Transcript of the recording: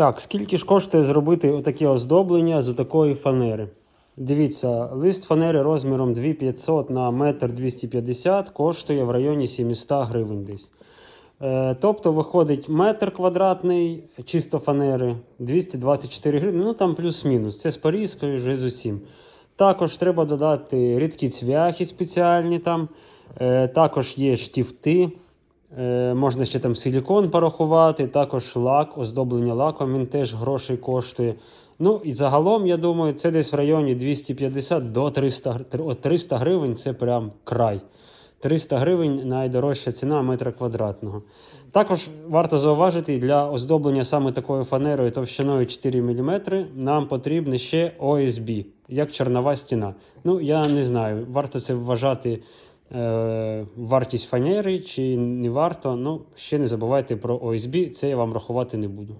Так, скільки ж коштує зробити отакі оздоблення з такої фанери? Дивіться, лист фанери розміром 2500 на 1,250 м коштує в районі 700 гривень десь. Е, тобто виходить метр квадратний чисто фанери 224 гривні, ну там плюс-мінус. Це з порізкою вже з усім. Також треба додати рідкі цвяхи спеціальні там. Е, також є штифти. Е, можна ще там силікон порахувати, також лак, оздоблення лаком, він теж грошей коштує. Ну і загалом, я думаю, це десь в районі 250 до 300, гр- 300 гривень це прям край. 300 гривень найдорожча ціна метра квадратного. Також варто зауважити, для оздоблення саме такою фанерою товщиною 4 мм нам потрібно ще ОСБ, як чорнова стіна. Ну, я не знаю, варто це вважати е, вартість фанери чи не варто. Ну, ще не забувайте про ОСБ, це я вам рахувати не буду.